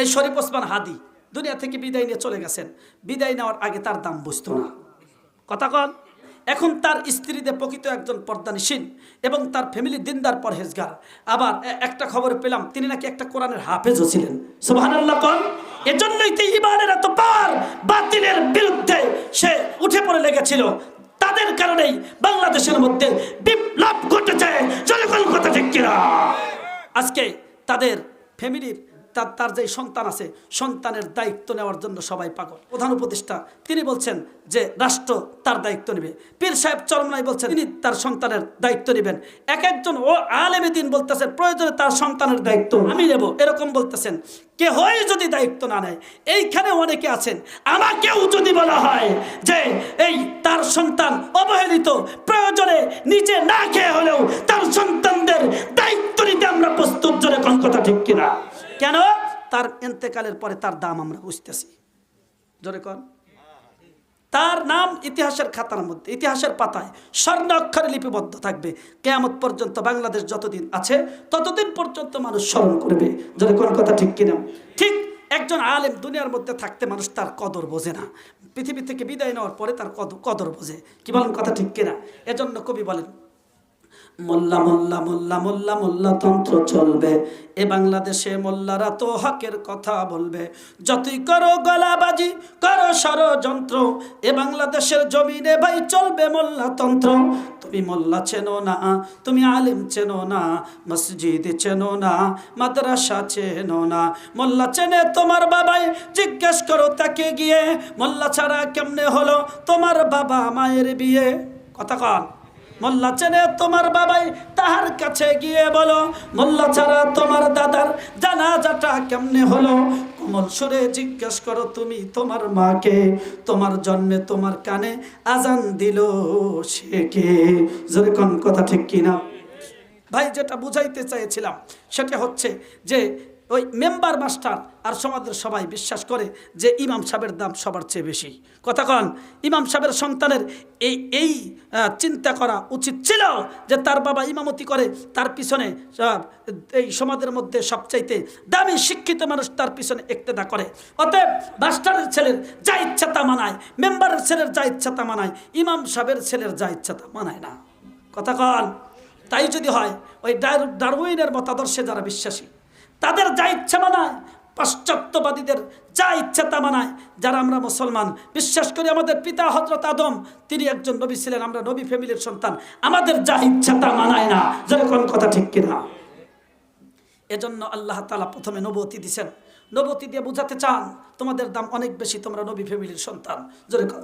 এই শরীফ ওসমান হাদি দুনিয়া থেকে বিদায় নিয়ে চলে গেছেন। বিদায় নেওয়ার আগে তার দাম বুঝতো না। কথা কন, এখন তার স্ত্রীদের প্রকৃত একজন পর্দানিসীন এবং তার ফ্যামিলি দিনদার পরহেজগার। আবার একটা খবর পেলাম, তিনি নাকি একটা কোরআনের হাফেজও ছিলেন। কন, এজন্যই তো ইমানের এত পার বাতিলের বিরুদ্ধে সে উঠে পড়ে লেগেছিল। তাদের কারণেই বাংলাদেশের মধ্যে বিপ্লব ঘটেছে কথা আজকে তাদের ফ্যামিলির তার তার যে সন্তান আছে সন্তানের দায়িত্ব নেওয়ার জন্য সবাই পাগল। প্রধান উপদেষ্টা তিনি বলছেন যে রাষ্ট্র তার দায়িত্ব নেবে। পীর সাহেব চরমনাই বলছেন তিনি তার সন্তানের দায়িত্ব নেবেন। এক একজন ও আলেমে দিন বলতেছেন প্রয়োজনে তার সন্তানের দায়িত্ব আমি নেব। এরকম বলতেছেন। কে হয় যদি দায়িত্ব না নেয় এইখানে অনেকে আছেন আমাকেও যদি বলা হয় যে এই তার সন্তান অবহেলিত প্রয়োজনে নিজে না খেয়ে হলেও জোরে কোন কথা ঠিক কিনা? কেন? তার এন্তেকালের পরে তার দাম আমরা বুঝতেছি। জোরে কন। তার নাম ইতিহাসের খাতার মধ্যে, ইতিহাসের পাতায় স্বর্ণ অক্ষরে লিপিবদ্ধ থাকবে। কেয়ামত পর্যন্ত বাংলাদেশ যতদিন আছে, ততদিন পর্যন্ত মানুষ স্মরণ করবে। যদি কোন কথা ঠিক কিনা? ঠিক একজন আলেম দুনিয়ার মধ্যে থাকতে মানুষ তার কদর বোঝে না। পৃথিবী থেকে বিদায় নেওয়ার পরে তার কদর বোঝে। কি বলেন কথা ঠিক কিনা? এজন্য কবি বলেন মোল্লা মোল্লা মোল্লা মোল্লা মোল্লা তন্ত্র চলবে। এ বাংলাদেশে মোল্লারা তো হকের কথা বলবে। যতই করো গলাবাজি, করো ষড়যন্ত্র, এ বাংলাদেশের জমিনে ভাই চলবে মোল্লা তন্ত্র। তুমি মোল্লা চেনো না, তুমি আলিম চেনো না, মসজিদ চেনো না, মাদ্রাসা চেনো না। মোল্লা চেনে তোমার বাবাই, জিজ্ঞেস করো তাকে গিয়ে, মোল্লা ছাড়া কেমনে হলো তোমার বাবা মায়ের বিয়ে? কথা কন। মোল্লা চেনে তোমার বাবাই তাহার কাছে গিয়ে বলো, মোল্লা ছাড়া তোমার দাদার জানাজাটা কেমনে হলো? কোমল সুরে জিজ্ঞেস করো তুমি তোমার মাকে, তোমার জন্মে তোমার কানে আজান দিল সে কে? কোন কথা ঠিক কিনা? ভাই, যেটা বুঝাইতে চেয়েছিলাম সেটা হচ্ছে যে ওই মেম্বার মাস্টার আর সমাজের সবাই বিশ্বাস করে যে ইমাম সাহেবের দাম সবার চেয়ে বেশি। কথা কন, ইমাম সাহেবের সন্তানের এই এই চিন্তা করা উচিত ছিল যে তার বাবা ইমামতি করে, তার পিছনে এই সমাজের মধ্যে সবচাইতে দামি শিক্ষিত মানুষ তার পিছনে একতেদা করে। অতএব মাস্টারের ছেলের যা ইচ্ছা তা মানায়, মেম্বারের ছেলের যা ইচ্ছা তা মানায়, ইমাম সাহেবের ছেলের যা ইচ্ছা তা মানায় না। কথা কন, তাই যদি হয়, ওই ডার- ডারউইনের মতাদর্শে যারা বিশ্বাসী তাদের যা ইচ্ছা মানায়, পাশ্চাত্যবাদীদের যা ইচ্ছা তা মানায়। যারা আমরা মুসলমান, বিশ্বাস করি আমাদের পিতা হজরত আদম, তিনি একজন নবী ছিলেন, আমরা নবী ফ্যামিলির সন্তান। আমাদের যা ইচ্ছা তা মানায় না, যেরকম কথা ঠিক কিনা। এজন্য আল্লাহ তালা প্রথমে নবতী দিছেন। নবতী দিয়ে বুঝাতে চান, তোমাদের দাম অনেক বেশি, তোমরা নবী ফ্যামিলির সন্তান। যেরকম